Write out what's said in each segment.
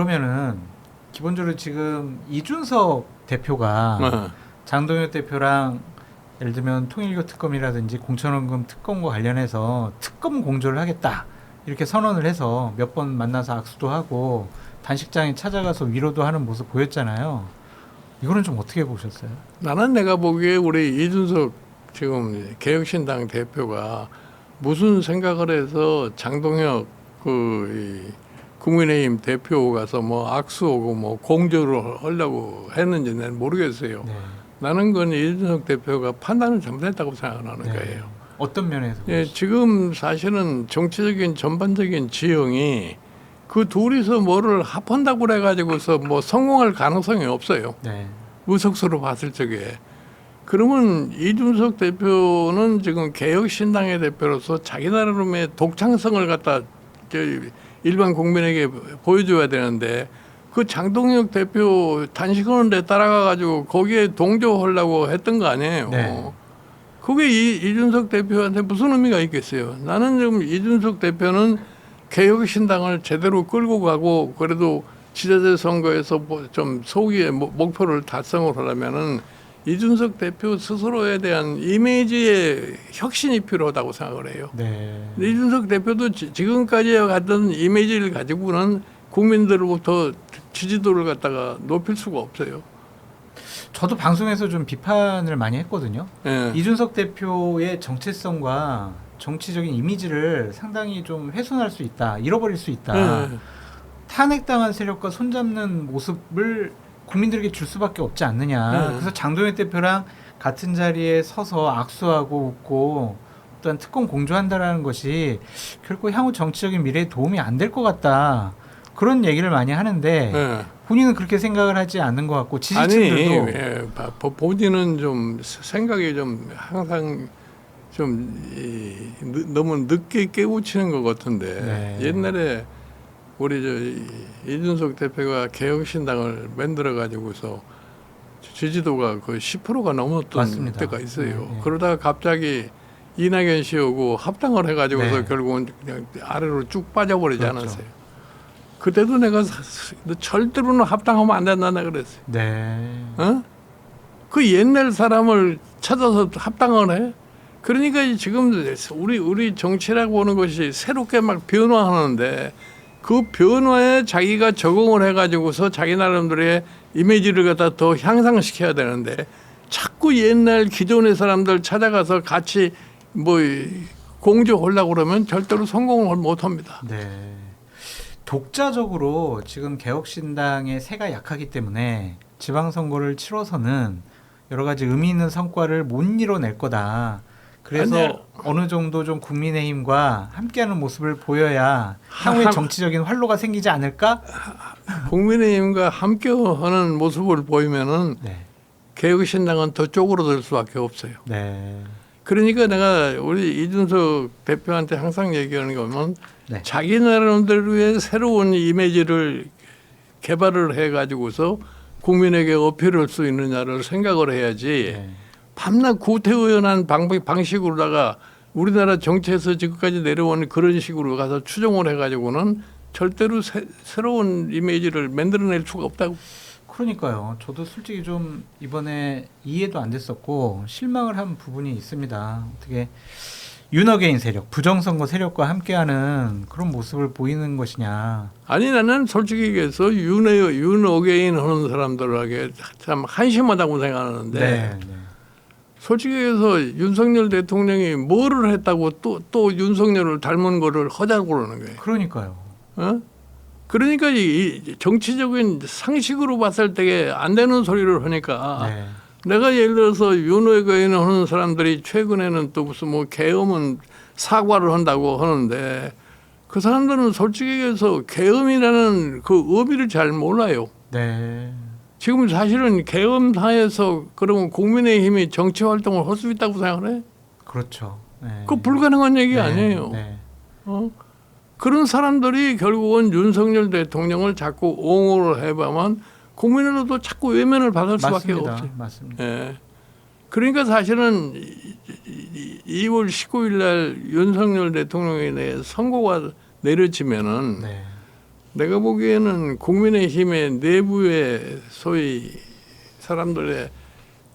그러면은 기본적으로 지금 이준석 대표가 어. 장동혁 대표랑 예를 들면 통일교 특검이라든지 공천원금 특검과 관련해서 특검 공조를 하겠다 이렇게 선언을 해서 몇 번 만나서 악수도 하고 단식장에 찾아가서 위로도 하는 모습 보였잖아요. 이거는 좀 어떻게 보셨어요? 나는 내가 보기에 우리 이준석 지금 개혁신당 대표가 무슨 생각을 해서 장동혁 그 이, 국민의힘 대표 가서 뭐 악수하고 뭐 공조를 하려고 했는지 는 모르겠어요. 네. 나는 건 이준석 대표가 판단을 잘못했다고 생각하는 네. 거예요. 어떤 면에서? 예, 지금 사실은 정치적인 전반적인 지형이 그 둘이서 뭐를 합한다고 그래가지고서 뭐 성공할 가능성이 없어요. 네. 의석수로 봤을 적에 그러면 이준석 대표는 지금 개혁신당의 대표로서 자기 나름의 독창성을 갖다 저 일반 국민에게 보여줘야 되는데 그 장동혁 대표 단식하는데 따라가 가지고 거기에 동조하려고 했던 거 아니에요. 네. 그게 이, 이준석 대표한테 무슨 의미가 있겠어요? 나는 지금 이준석 대표는 개혁신당을 제대로 끌고 가고 그래도 지자체 선거에서 뭐좀 소기의 목- 목표를 달성을 하려면은 이준석 대표 스스로에 대한 이미지의 혁신이 필요하다고 생각을 해요. 네. 이준석 대표도 지- 지금까지 갖던 이미지를 가지고는 국민들로부터 지지도를 갖다가 높일 수가 없어요. 저도 방송에서 좀 비판을 많이 했거든요. 예. 이준석 대표의 정체성과 정치적인 이미지를 상당히 좀 훼손할 수 있다, 잃어버릴 수 있다. 예. 탄핵당한 세력과 손잡는 모습을 국민들에게 줄 수밖에 없지 않느냐. 네. 그래서 장동현 대표랑 같은 자리에 서서 악수하고 웃고 어떤 특검 공조한다라는 것이 결코 향후 정치적인 미래에 도움이 안 될 것 같다. 그런 얘기를 많이 하는데 예. 본인은 그렇게 생각을 하지 않는 것 같고 아니 지지층들도 예, 바- 보- 본인은 좀 생각이 좀 항상 좀 이, 늦- 너무 늦게 깨우치는 것 같은데 네. 옛날에 우리 저 이- 이준석 대표가 개혁신당을 만들어 가지고서 지지도가 그 10%가 넘었던 맞습니다. 때가 있어요. 네, 네. 그러다가 갑자기 이낙연 씨하고 합당을 해가지고서 네. 결국은 그냥 아래로 쭉 빠져버리지 그렇죠. 않았어요. 그때도 내가 절대로는 합당하면 안 된다 나 그랬어요. 네. 어? 그 옛날 사람을 찾아서 합당을 해? 그러니까 이 지금 우리 우리 정치라고 하는 것이 새롭게 막 변화하는데 그 변화에 자기가 적응을 해가지고서 자기 나름대로의 이미지를 갖다 더 향상시켜야 되는데 자꾸 옛날 기존의 사람들 찾아가서 같이 뭐 공조하려고 그러면 절대로 성공을 못합니다. 네. 독자적으로 지금 개혁신당의 세가 약하기 때문에 지방선거를 치러서는 여러 가지 의미 있는 성과를 못 이뤄낼 거다. 그래서. 어느 정도 좀 국민의힘과 함께하는 모습을 보여야 향후에 하- 정치적인 활로가 생기지 않을까? 국민의힘과 함께하는 모습을 보이면은 네. 개혁신당은 더 쪼그러들 수밖에 없어요. 네. 그러니까 내가 우리 이준석 대표한테 항상 얘기하는 게 뭐냐면 네. 자기 나름대로의 새로운 이미지를 개발을 해가지고서 국민에게 어필할 수 있느냐를 생각을 해야지 네. 밤낮 구태의연한 방, 방식으로다가 우리나라 정치에서 지금까지 내려온 그런 식으로 가서 추종을 해가지고는 절대로 새, 새로운 이미지를 만들어낼 수가 없다고. 그러니까요. 저도 솔직히 좀 이번에 이해도 안 됐었고 실망을 한 부분이 있습니다. 어떻게 윤어게인 세력, 부정선거 세력과 함께하는 그런 모습을 보이는 것이냐. 아니 나는 솔직히 얘기해서 윤회 윤어게인 하는 사람들에게 참 한심하다고 생각하는데 네. 네. 솔직히 해서 윤석열 대통령이 뭐를 했다고 또 또 윤석열을 닮은 거를 하자고 그러는 거예요. 그러니까요. 어? 그러니까 이이 정치적인 상식으로 봤을 때안 되는 소리를 하니까 네. 내가 예를 들어서 윤호에거인 하는 사람들이 최근에는 또 무슨 뭐 계엄은 사과를 한다고 하는데 그 사람들은 솔직히 얘기해서 계엄이라는 그 의미를 잘 몰라요. 네. 지금 사실은 계엄사에서 그러면 국민의힘이 정치 활동을 할 수 있다고 생각을 해? 그렇죠. 네. 그 불가능한 얘기 네, 아니에요. 네. 어? 그런 사람들이 결국은 윤석열 대통령을 자꾸 옹호를 해봐만 국민으로도 자꾸 외면을 받을 수밖에 맞습니다. 없어요. 맞습니다. 예. 그러니까 사실은 2월 19일 날 윤석열 대통령에 대해 선고가 내려지면은 네. 내가 보기에는 국민의힘의 내부의 소위 사람들의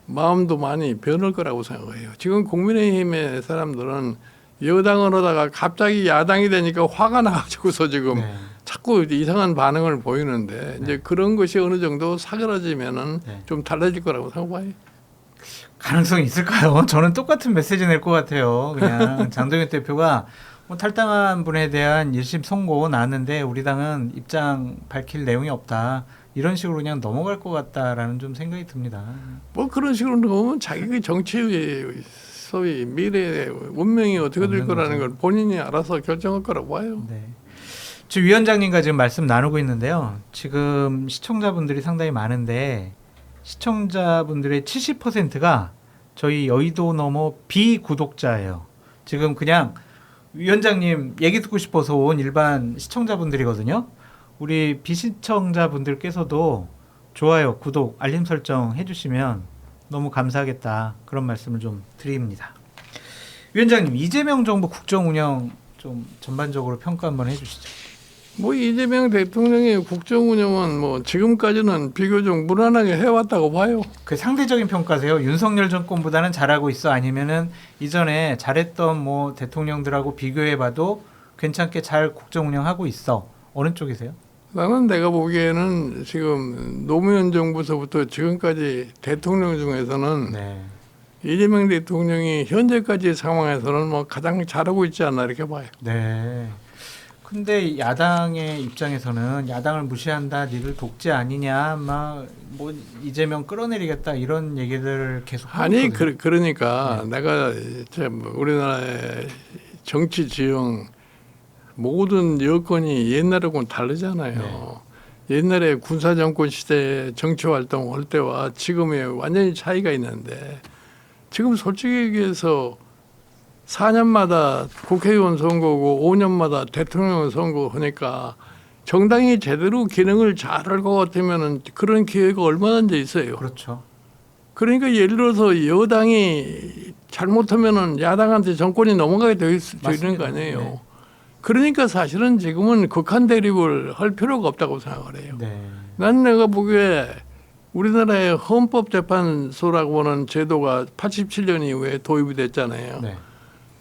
마음도 많이 변할 거라고 생각해요. 지금 국민의힘의 사람들은 여당을 하다가 갑자기 야당이 되니까 화가 나가지고서 지금 네. 자꾸 이상한 반응을 보이는데 이제 그런 것이 어느 정도 사그라지면은 네. 좀 달라질 거라고 생각해요. 가능성이 있을까요? 저는 똑같은 메시지 낼 것 같아요. 그냥 장동현 대표가 뭐 탈당한 분에 대한 1심 선고 나왔는데 우리 당은 입장 밝힐 내용이 없다. 이런 식으로 그냥 넘어갈 것 같다라는 좀 생각이 듭니다. 뭐 그런 식으로 보면 자기 그 정치의 소위 미래의 운명이 어떻게 될 거라는. 걸 본인이 알아서 결정할 거라고 봐요. 네. 지금 위원장님과 지금 말씀 나누고 있는데요. 지금 시청자분들이 상당히 많은데 시청자분들의 70%가 저희 여의도 넘어 비구독자예요. 지금 그냥 위원장님 얘기 듣고 싶어서 온 일반 시청자분들이거든요. 우리 비시청자분들께서도 좋아요, 구독, 알림 설정 해주시면 너무 감사하겠다 그런 말씀을 좀 드립니다. 위원장님 이재명 정부 국정 운영 좀 전반적으로 평가 한번 해주시죠. 뭐 이재명 대통령의 국정 운영은 뭐 지금까지는 비교적 무난하게 해왔다고 봐요. 그 상대적인 평가세요. 윤석열 정권보다는 잘하고 있어 아니면은 이전에 잘했던 뭐 대통령들하고 비교해봐도 괜찮게 잘 국정 운영하고 있어. 어느 쪽이세요? 나는 내가 보기에는 지금 노무현 정부서부터 지금까지 대통령 중에서는 네. 이재명 대통령이 현재까지 상황에서는 뭐 가장 잘하고 있지 않나 이렇게 봐요. 네. 근데 야당의 입장에서는 야당을 무시한다, 니들 독재 아니냐, 막 뭐 이재명 끌어내리겠다 이런 얘기들 계속 아니. 그, 그러니까 내가 참 우리나라의 정치 지형 모든 여건이 옛날하고는 다르잖아요. 옛날에 군사 정권 시대에 정치 활동할 때와 지금의 완전히 차이가 있는데 지금 솔직히 얘기해서 4년마다 국회의원 선거고 5년마다 대통령 선거 하니까 정당이 제대로 기능을 잘 할 것 같으면은 그런 기회가 얼마든지 있어요. 그렇죠. 그러니까 예를 들어서 여당이 잘못하면은 야당한테 정권이 넘어가게 돼 있는 거. 아니에요. 네. 그러니까 사실은 지금은 극한 대립을 할 필요가 없다고 생각을 해요. 네. 난 내가 보기에 우리나라의 헌법재판소라고 하는 제도가 87년 이후에 도입이 됐잖아요. 네.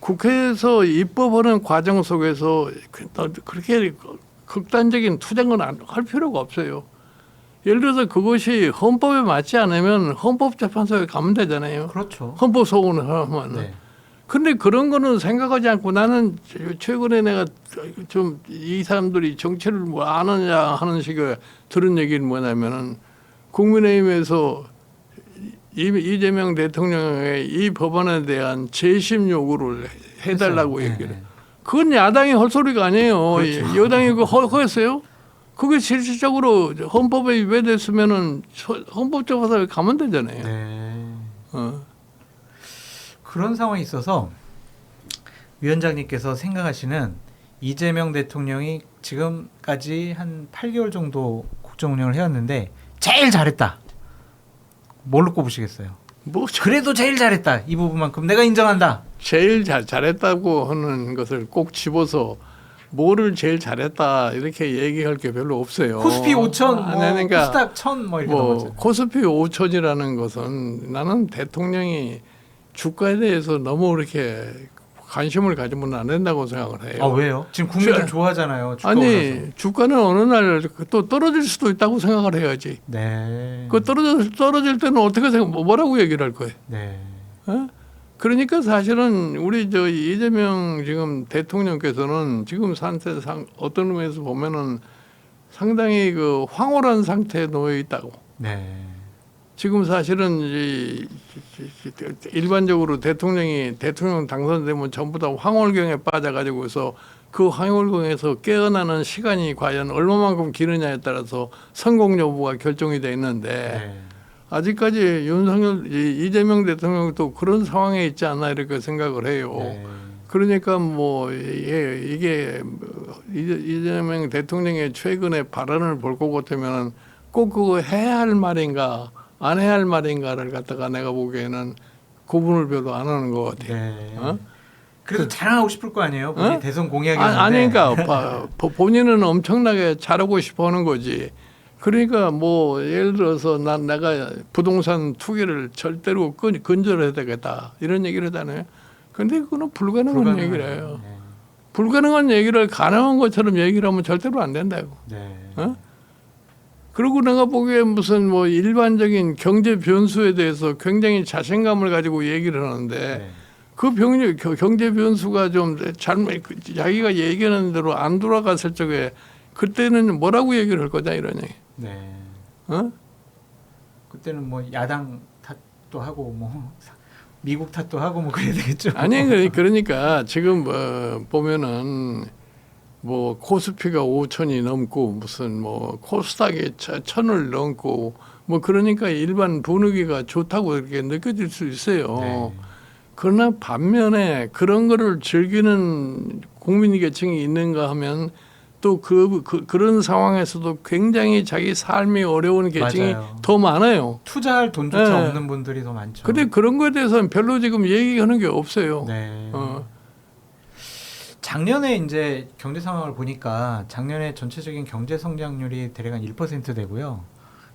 국회에서 입법하는 과정 속에서 그- 그렇게 극단적인 투쟁은 안- 할 필요가 없어요. 예를 들어서 그것이 헌법에 맞지 않으면 헌법재판소에 가면 되잖아요. 그렇죠. 헌법 소원을 하면. 네. 근데 그런 거는 생각하지 않고 나는 최근에 내가 좀 이 사람들이 정치를 뭐 아느냐 하는 식의 들은 얘기는 뭐냐면은 국민의힘에서 이- 이재명 대통령의 이 법안에 대한 재심 요구를 해달라고. 얘기를. 네, 네. 그건 야당이 할 소리가 아니에요. 그렇죠. 여당이 허- 허했어요? 그게 실질적으로 헌법에 위배됐으면은 헌법재판소에 가면 되잖아요. 네. 어. 그런 상황이 있어서 위원장님께서 생각하시는 이재명 대통령이 지금까지 한 8개월 정도 국정 운영을 해왔는데 제일 잘했다. 뭘로 꼽으시겠어요? 뭐 그래도 제일 잘했다. 이 부분만큼 내가 인정한다. 제일 잘 잘했다고 하는 것을 꼭 집어서 뭐를 제일 잘했다 이렇게 얘기할 게 별로 없어요. 코스피 5천, 뭐 아니, 그러니까 코스닥 1000, 뭐 이렇게 뭐. 코스피 5천이라는 것은 나는 대통령이 주가에 대해서 너무 그렇게 관심을 가지면 안 된다고 생각을 해요. 아 왜요? 지금 국민들 저- 좋아하잖아요. 주가 아니 올라서. 주가는 어느 날 또 떨어질 수도 있다고 생각을 해야지. 네. 그 떨어질 떨어질 때는 어떻게 생각 뭐라고 얘기를 할 거예요? 네. 어? 그러니까 사실은 우리 저 이재명 지금 대통령께서는 지금 상태 상 어떤 의미에서 보면은 상당히 그 황홀한 상태에 놓여 있다고. 네. 지금 사실은 이 일반적으로 대통령이 대통령 당선되면 전부 다 황홀경에 빠져가지고서 그 황홀경에서 깨어나는 시간이 과연 얼마만큼 기느냐에 따라서 성공 여부가 결정이 돼 있는데 네. 아직까지 윤석열 이- 이재명 대통령도 그런 상황에 있지 않나 이렇게 생각을 해요. 네. 그러니까 뭐 이게, 이게 뭐 이재- 이재명 대통령의 최근의 발언을 볼 것 같으면 꼭 그거 해야 할 말인가 안 해야 할 말인가를 갖다가 내가 보기에는 구분을 별로 안 하는 것 같아요. 네. 어? 그래도 자랑하고 싶을 거 아니에요. 본인 어? 대선 공약이 아, 아니 그러니까 바- 보- 본인은 엄청나게 잘하고 싶어 하는 거지. 그러니까 뭐 예를 들어서 난 내가 부동산 투기를 절대로 건, 건절해야 되겠다 이런 얘기를 하잖아요. 근데 그거는 불가능한 얘기래요. 네. 불가능한 얘기를 가능한 것처럼 얘기를 하면 절대로 안 된다고. 네. 어? 그리고 내가 보기에 무슨 뭐 일반적인 경제 변수에 대해서 굉장히 자신감을 가지고 얘기를 하는데 네. 그 병, 겨- 경제 변수가 좀 잘못 그 자기가 얘기하는 대로 안 돌아갔을 적에 그때는 뭐라고 얘기를 할 거냐 이런 얘기. 네. 어? 그때는 뭐 야당 탓도 하고 뭐 미국 탓도 하고 뭐 그래야 되겠죠. 아니 그러- 그러니까 지금 뭐 보면은 뭐 코스피가 5천이 넘고 무슨 뭐 코스닥이 천- 천을 넘고 뭐 그러니까 일반 분위기가 좋다고 이렇게 느껴질 수 있어요. 네. 그러나 반면에 그런 거를 즐기는 국민 계층이 있는가 하면 또그 그, 그 런 상황에서도 굉장히 자기 삶이 어려운 계층이 맞아요. 더 많아요. 투자할 돈조차 네. 없는 분들이 더 많죠. 근데 그런 거에 대해서는 별로 지금 얘기하는 게 없어요. 네. 어. 작년에 이제 경제 상황을 보니까 작년에 전체적인 경제 성장률이 대략 한 1% 되고요.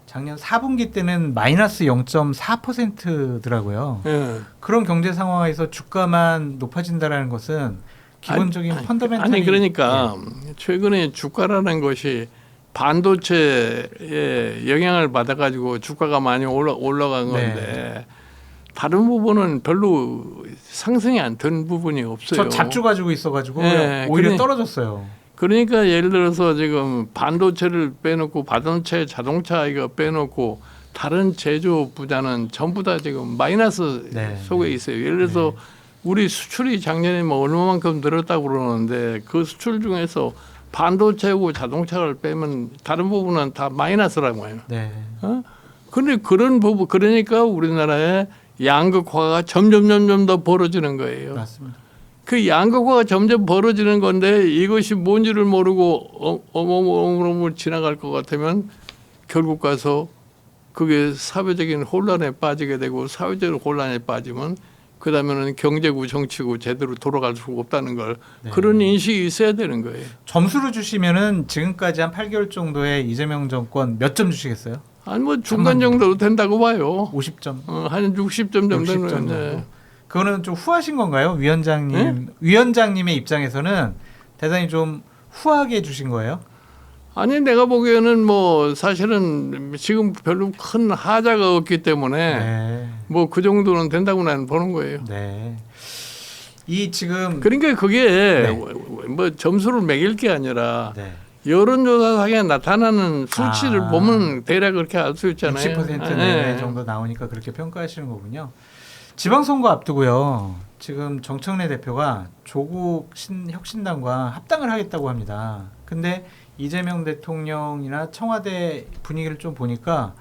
작년 4분기 때는 마이너스 0.4%더라고요. 예. 그런 경제 상황에서 주가만 높아진다라는 것은 기본적인 아니, 펀더멘탈이 아니 그러니까 네. 최근에 주가라는 것이 반도체에 영향을 받아가지고 주가가 많이 올라 올라간 건데 네. 다른 부분은 별로 상승이 안 된 부분이 없어요. 저 잡주 가지고 있어가지고 네, 오히려 그래. 떨어졌어요. 그러니까 예를 들어서 지금 반도체를 빼놓고 반도체 자동차 이거 빼놓고 다른 제조 부자는 전부 다 지금 마이너스 네, 속에 네. 있어요. 예를 들어서 네. 우리 수출이 작년에 뭐 얼마만큼 늘었다고 그러는데 그 수출 중에서 반도체고 자동차를 빼면 다른 부분은 다 마이너스라고 해요. 네. 어? 근데 그런 부분 그러니까 우리나라의 양극화가 점점 점점 더 벌어지는 거예요. 맞습니다. 그 양극화가 점점 벌어지는 건데 이것이 뭔지를 모르고 어- 어머머머 지나갈 것 같으면 결국 가서 그게 사회적인 혼란에 빠지게 되고 사회적인 혼란에 빠지면 그 다음에는 경제고 정치고 제대로 돌아갈 수가 없다는 걸 네. 그런 인식이 있어야 되는 거예요. 점수를 주시면은 지금까지 한 8개월 정도의 이재명 정권 몇 점 주시겠어요? 아니 뭐 중간 정도로 된다고 봐요. 50점. 어, 한 60점 정도는 60점 정도. 네. 그거는 좀 후하신 건가요, 위원장님? 위원장님의 입장에서는 대단히 좀 후하게 주신 거예요? 아니 내가 보기에는 뭐 사실은 지금 별로 큰 하자가 없기 때문에 네. 뭐그 정도는 된다고 나는 보는 거예요. 네. 이 지금 그러니까 그게 네. 뭐 점수를 매길 게 아니라 네. 여론조사 상에 나타나는 수치를 아. 보면 대략 그렇게 알 수 있잖아요. 60% 예. 내외 정도 나오니까 그렇게 평가하시는 거군요. 지방선거 앞두고요. 지금 정청래 대표가 조국 신, 혁신당과 합당을 하겠다고 합니다. 근데 이재명 대통령이나 청와대 분위기를 좀 보니까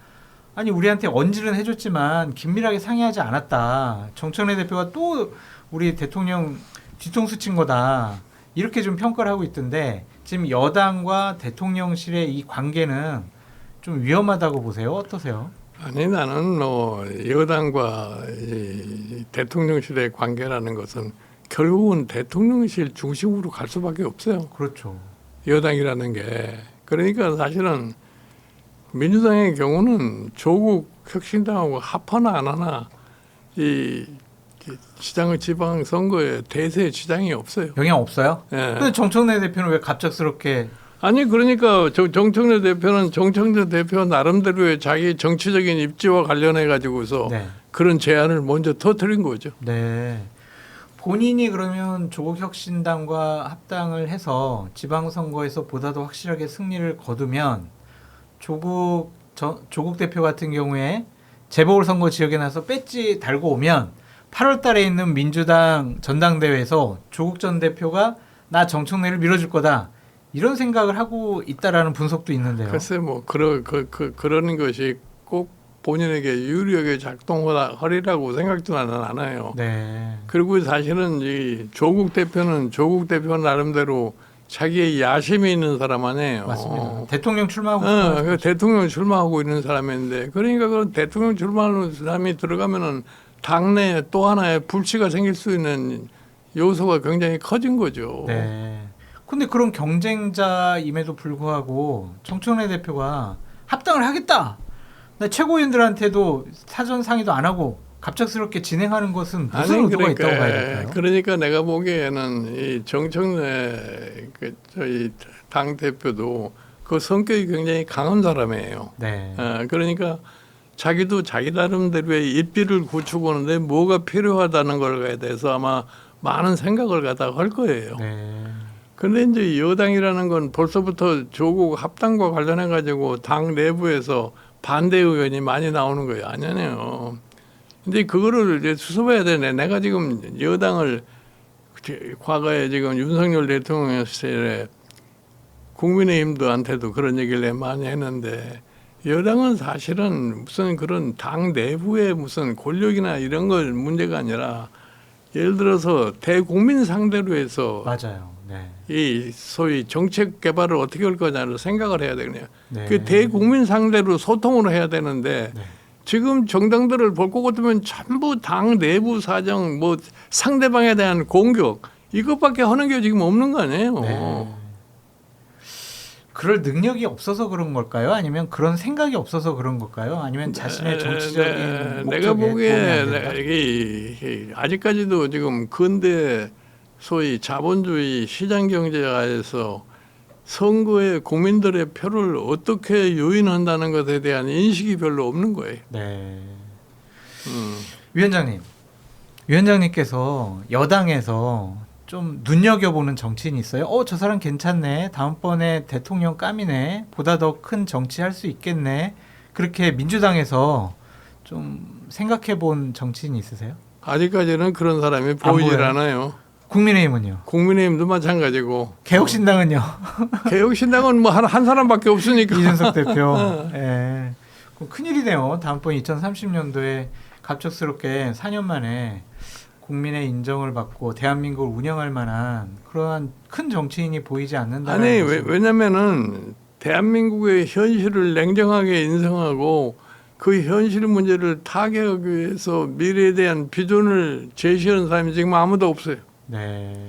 아니 우리한테 언질은 해줬지만 긴밀하게 상의하지 않았다. 정청래 대표가 또 우리 대통령 뒤통수 친 거다. 이렇게 좀 평가를 하고 있던데 지금 여당과 대통령실의 이 관계는 좀 위험하다고 보세요. 어떠세요? 아니 나는 뭐 여당과 이 대통령실의 관계라는 것은 결국은 대통령실 중심으로 갈 수밖에 없어요. 그렇죠. 여당이라는 게 그러니까 사실은 민주당의 경우는 조국 혁신당하고 합하나 안 하나 이 지장 지방 선거에 대세 지장이 없어요. 영향 없어요? 예. 근데 정청래 대표는 왜 갑작스럽게 아니 그러니까 정- 정청래 대표는 정청래 대표 나름대로의 자기 정치적인 입지와 관련해 가지고서 네. 그런 제안을 먼저 터뜨린 거죠. 네. 본인이 그러면 조국 혁신당과 합당을 해서 지방 선거에서 보다도 확실하게 승리를 거두면 조국 저, 조국 대표 같은 경우에 재보궐 선거 지역에 나서 배지 달고 오면 8월 달에 있는 민주당 전당대회에서 조국 전 대표가 나 정청래를 밀어줄 거다. 이런 생각을 하고 있다라는 분석도 있는데요. 글쎄 뭐 그러 그, 그 그러는 것이 꼭 본인에게 유리하게 작동하리라고 생각도 나는 안 해요. 네. 그리고 사실은 이 조국 대표는 조국 대표 나름대로 자기의 야심이 있는 사람 아니에요. 맞습니다. 대통령 출마하고 어. 그 대통령 출마하고 있는 사람인데 그러니까 그 대통령 출마하는 사람이 들어가면은 당내에 또 하나의 불씨가 생길 수 있는 요소가 굉장히 커진 거죠. 네. 근데 그런 경쟁자임에도 불구하고 정청래 대표가 합당을 하겠다. 나 최고위원들한테도 사전 상의도 안 하고 갑작스럽게 진행하는 것은 무슨 아니 의도가 그러니까 있다고 봐야 될까요? 그러니까 내가 보기에는 이 정청래 그 저희 당 대표도 그 성격이 굉장히 강한 사람이에요. 네. 어, 그러니까 자기도 자기 나름대로의 입지를 구축 하는데 뭐가 필요하다는 걸에 대해서 아마 많은 생각을 갖다가 할 거예요. 네. 근데 이제 여당이라는 건 벌써부터 조국 합당과 관련해 가지고 당 내부에서 반대 의견이 많이 나오는 거예요. 아니에요. 근데 그거를 이제 수습해야 되네. 내가 지금 여당을 제- 과거에 지금 윤석열 대통령 시절에 국민의힘도한테도 그런 얘기를 많이 했는데 여당은 사실은 무슨 그런 당 내부의 무슨 권력이나 이런 걸 문제가 아니라 예를 들어서 대국민 상대로 해서 맞아요. 네. 이 소위 정책 개발을 어떻게 할 거냐를 생각을 해야 되거든요. 네. 그 대국민 상대로 소통을 해야 되는데 네. 지금 정당들을 볼 것 같으면 전부 당 내부 사정 뭐 상대방에 대한 공격 이것밖에 하는 게 지금 없는 거 아니에요. 네. 그럴 능력이 없어서 그런 걸까요? 아니면 그런 생각이 없어서 그런 걸까요? 아니면 자신의 정치적인 네, 목적에 내가 보기에 안 된다? 이게, 아직까지도 지금 근대 소위 자본주의 시장 경제화에서 선거에 국민들의 표를 어떻게 요인한다는 것에 대한 인식이 별로 없는 거예요. 네. 음. 위원장님, 위원장님께서 여당에서 좀 눈여겨보는 정치인이 있어요. 어, 저 사람 괜찮네. 다음번에 대통령 까미네. 보다 더 큰 정치 할 수 있겠네. 그렇게 민주당에서 좀 생각해 본 정치인 있으세요? 아직까지는 그런 사람이 안 보이질 보여요? 않아요. 국민의힘은요? 국민의힘도 마찬가지고 개혁신당은요? 개혁신당은 뭐 한 한 사람밖에 없으니까. 이준석 대표. 예. 큰일이네요. 다음번 2030년도에 갑작스럽게 4년 만에 국민의 인정을 받고 대한민국을 운영할 만한 그러한 큰 정치인이 보이지 않는다는 아니 왜, 왜냐면은 대한민국의 현실을 냉정하게 인정하고 그 현실 문제를 타개하기 위해서 미래에 대한 비전을 제시하는 사람이 지금 아무도 없어요. 네.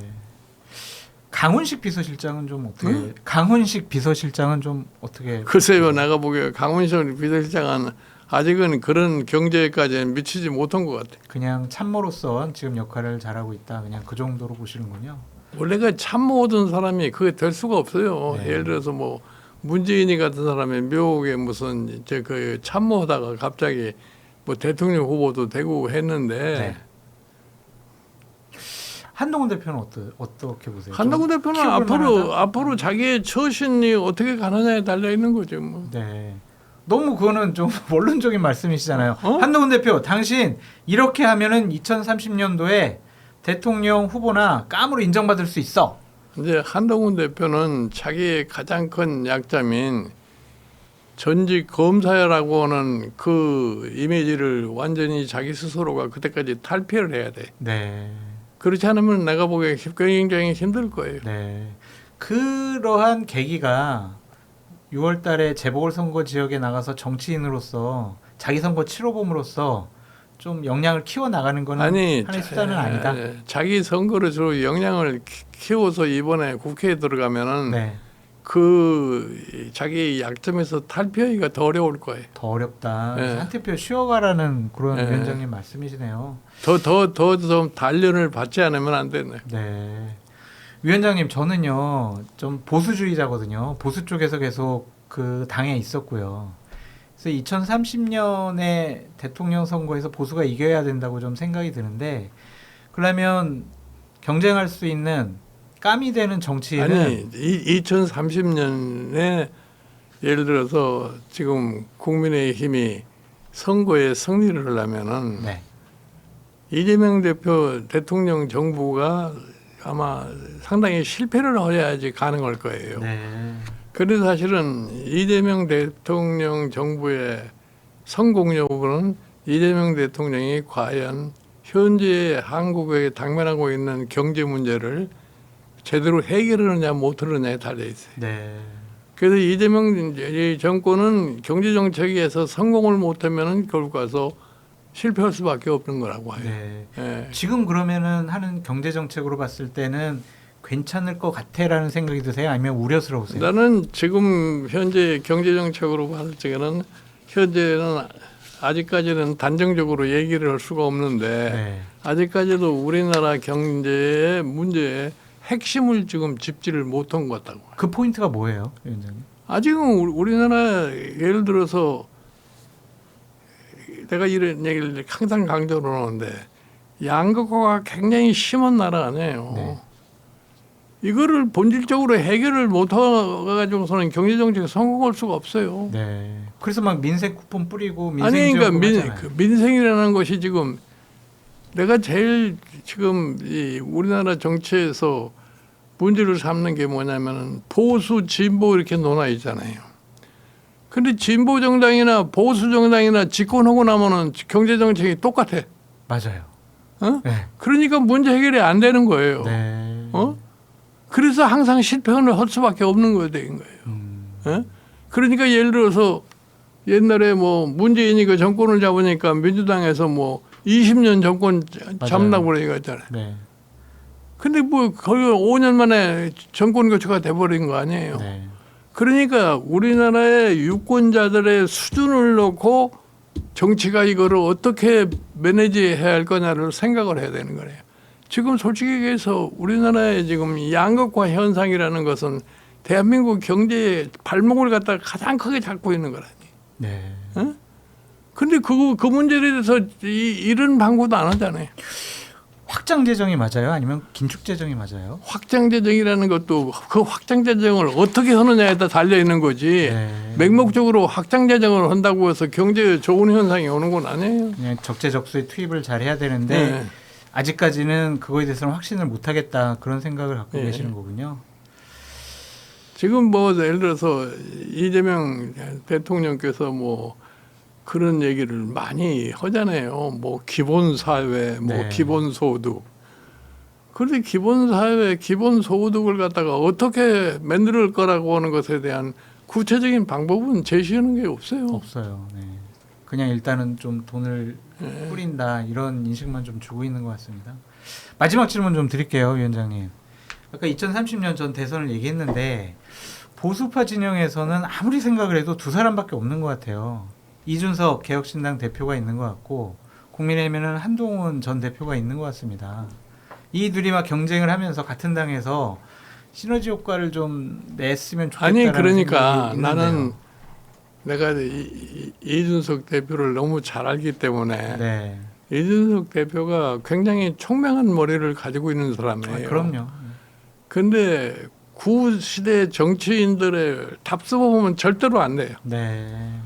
강훈식 비서실장은 좀 어떻게 응? 강훈식 비서실장은 좀 어떻게 글쎄요, 내가 보기에 강원실 비서실장은 아직은 그런 경제까지는 미치지 못한 것 같아. 요 그냥 참모로서 지금 역할을 잘하고 있다. 그냥 그 정도로 보시는군요. 원래가 참모든 사람이 그게 될 수가 없어요. 네. 예를 들어서 뭐 문재인이 같은 사람이 묘하게 무슨 이제 그 참모하다가 갑자기 뭐 대통령 후보도 되고 했는데 네. 한동훈 대표는 어떠, 어떻게 보세요? 한동훈 좀 대표는 앞으로 만하다? 앞으로 자기의 처신이 어떻게 가느냐에 달려 있는 거죠. 뭐. 네. 너무 그거는 좀 원론적인 말씀이시잖아요. 어? 한동훈 대표, 당신 이렇게 하면은 2030년도에 대통령 후보나 깜으로 인정받을 수 있어. 이제 한동훈 대표는 자기의 가장 큰 약점인 전직 검사라고 하는 그 이미지를 완전히 자기 스스로가 그때까지 탈피를 해야 돼. 네. 그렇지 않으면 내가 보기에 굉장히 힘들 거예요. 네. 그러한 계기가 6월 달에 재보궐선거 지역에 나가서 정치인으로서 자기 선거 치러봄으로써 좀 역량을 키워 나가는 거는 아니 하나의 자- 수단은 아니다. 예, 자기 선거를 주로 키- 키워서 이번에 국회에 들어가면은 네. 그 자기 약점에서 탈피하기가 더 어려울 거예요. 더 어렵다. 네. 한 대표 쉬어가라는 그런 네. 위원장님 말씀이시네요. 더 더 더 좀 단련을 받지 않으면 안 되네. 네. 위원장님 저는요 좀 보수주의자거든요. 보수 쪽에서 계속 그 당에 있었고요. 그래서 2030년에 대통령 선거에서 보수가 이겨야 된다고 좀 생각이 드는데 그러면 경쟁할 수 있는 깜이 되는 정치인은 아니 이, 2030년에 예를 들어서 지금 국민의 힘이 선거에 승리를 하려면은 네. 이재명 대표 대통령 정부가 아마 상당히 실패를 해야지 가능할 거예요. 네. 그래서 사실은 이재명 대통령 정부의 성공 여부는 이재명 대통령이 과연 현재 한국에 당면하고 있는 경제 문제를 제대로 해결하느냐 못하느냐에 달려 있어요. 네. 그래서 이재명 이 정권은 경제 정책에서 성공을 못하면은 결국 가서 실패할 수밖에 없는 거라고 해요. 네. 예. 지금 그러면은 하는 경제 정책으로 봤을 때는 괜찮을 것 같아라는 생각이 드세요? 아니면 우려스러우세요? 나는 지금 현재 경제 정책으로 봤을 적에는 현재는 아직까지는 단정적으로 얘기를 할 수가 없는데 네. 아직까지도 우리나라 경제의 문제의 핵심을 지금 짚지를 못한 것 같다고. 그 포인트가 뭐예요, 위원장님? 아직은 우리- 우리나라 예를 들어서 내가 이런 얘기를 항상 강조를 하는데 양극화가 굉장히 심한 나라 아니에요. 네. 이거를 본질적으로 해결을 못 해가지고서는 경제 정책에 성공할 수가 없어요. 네. 그래서 막 민생 쿠폰 뿌리고 민생 아니 그러니까 민. 그 민생이라는 것이 지금 내가 제일 지금 이 우리나라 정치에서 문제를 삼는 게 뭐냐면은 보수 진보 이렇게 논하 있잖아요. 근데 진보 정당이나 보수 정당이나 집권하고 나면은 경제 정책이 똑같아. 맞아요. 어? 네. 그러니까 문제 해결이 안 되는 거예요. 네. 어? 그래서 항상 실패를 할 수밖에 없는 거예요. 음, 예? 그러니까 예를 들어서 옛날에 뭐 문재인이 그 정권을 잡으니까 민주당에서 뭐 20년 정권 잡는다고 그러니까 네. 근데 뭐 거의 5년 만에 정권 교체가 돼버린 거 아니에요. 네. 그러니까 우리나라의 유권자들의 수준을 놓고 정치가 이거를 어떻게 매니지해야 할 거냐를 생각을 해야 되는 거예요. 지금 솔직히 얘기해서 우리나라의 지금 양극화 현상이라는 것은 대한민국 경제의 발목을 갖다가 가장 크게 잡고 있는 거라니. 네. 근데 그, 그 문제에 대해서 이, 이런 방구도 안 하잖아요. 확장 재정이 맞아요? 아니면 긴축 재정이 맞아요? 확장 재정이라는 것도 그 확장 재정을 어떻게 하느냐에 따라 달려 있는 거지. 네. 맹목적으로 확장 재정을 한다고 해서 경제에 좋은 현상이 오는 건 아니에요. 그냥 적재적소에 투입을 잘 해야 되는데 네. 아직까지는 그거에 대해서는 확신을 못 하겠다 그런 생각을 갖고 네. 계시는 거군요. 지금 뭐 예를 들어서 이재명 대통령께서 뭐 그런 얘기를 많이 하잖아요. 뭐 기본 사회, 뭐 네. 기본 소득. 그런데 기본 사회, 기본 소득을 갖다가 어떻게 만들 거라고 하는 것에 대한 구체적인 방법은 제시하는 게 없어요. 없어요. 네. 그냥 일단은 좀 돈을 네. 뿌린다 이런 인식만 좀 주고 있는 것 같습니다. 마지막 질문 좀 드릴게요, 위원장님. 아까 2030년 전 대선을 얘기했는데 보수파 진영에서는 아무리 생각을 해도 두 사람밖에 없는 것 같아요. 이준석 개혁신당 대표가 있는 것 같고 국민의힘에는 한동훈 전 대표가 있는 것 같습니다. 이 둘이 막 경쟁을 하면서 같은 당에서 시너지 효과를 좀 냈으면 좋겠다는 아니 그러니까. 나는 내가 이, 이, 이준석 대표를 너무 잘 알기 때문에 네, 이준석 대표가 굉장히 총명한 머리를 가지고 있는 아, 사람이에요. 그럼요. 근데 구 시대 정치인들의 답습 보면 절대로 안 돼요. 네,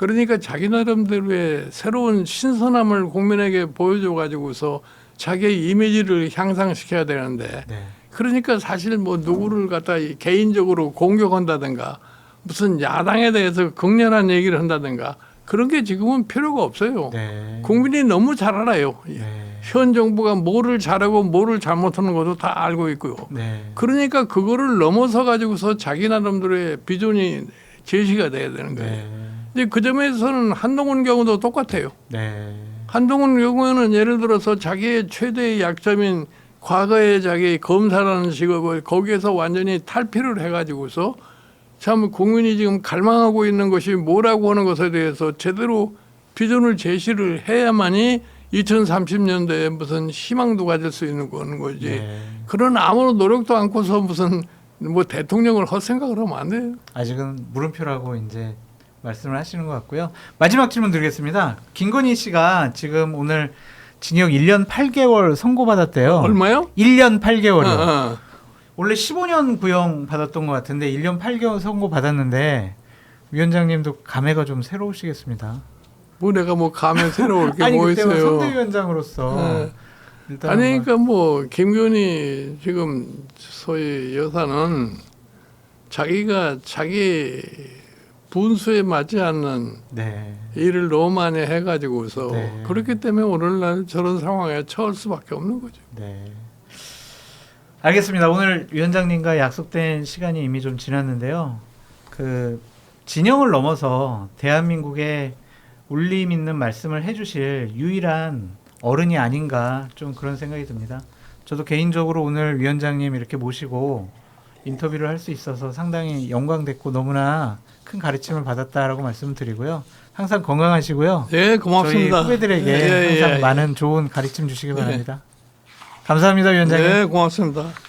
그러니까 자기 나름대로의 새로운 신선함을 국민에게 보여줘 가지고서 자기의 이미지를 향상시켜야 되는데 네, 그러니까 사실 뭐 누구를 갖다 개인적으로 공격한다든가 무슨 야당에 대해서 극렬한 얘기를 한다든가 그런 게 지금은 필요가 없어요. 네. 국민이 너무 잘 알아요. 네. 현 정부가 뭐를 잘하고 뭐를 잘못하는 것도 다 알고 있고요. 네. 그러니까 그거를 넘어서 가지고서 자기 나름대로의 비전이 제시가 돼야 되는 거예요. 네. 이제 그 점에서는 한동훈 경우도 똑같아요. 네. 한동훈 경우에는 예를 들어서 자기의 최대의 약점인 과거에 자기 검사라는 직업을 거기에서 완전히 탈피를 해가지고서 참 국민이 지금 갈망하고 있는 것이 뭐라고 하는 것에 대해서 제대로 비전을 제시를 해야만이 2030년대에 무슨 희망도 가질 수 있는 거는 거지. 네. 그런 아무런 노력도 않고서 무슨 뭐 대통령을 할 생각을 하면 안 돼요. 아직은 물음표라고 이제 말씀을 하시는 것 같고요. 마지막 질문 드리겠습니다. 김건희 씨가 지금 오늘 징역 1년 8개월 선고받았대요. 얼마요? 1년 8개월이요. 어, 어. 원래 15년 구형 받았던 것 같은데 1년 8개월 선고 받았는데 위원장님도 감회가 좀 새로우시겠습니다. 뭐 내가 뭐 가면 새로울 게 뭐 있어요. 선대위원장으로서 네. 일단 아니 그러니까 뭐 김건희 지금 소위 여사는 자기가 자기 분수에 맞지 않는 네. 일을 너무 많이 해가지고서 네. 그렇기 때문에 오늘날 저런 상황에 처할 수밖에 없는 거죠. 네. 알겠습니다. 오늘 위원장님과 약속된 시간이 이미 좀 지났는데요. 그 진영을 넘어서 대한민국의 울림 있는 말씀을 해주실 유일한 어른이 아닌가 좀 그런 생각이 듭니다. 저도 개인적으로 오늘 위원장님 이렇게 모시고 인터뷰를 할 수 있어서 상당히 영광됐고 너무나 큰 가르침을 받았다라고 말씀을 드리고요. 항상 건강하시고요. 예, 고맙습니다. 저희 후배들에게 예, 예, 항상 예. 많은 좋은 가르침 주시기 바랍니다. 감사합니다, 위원장님. 네, 고맙습니다.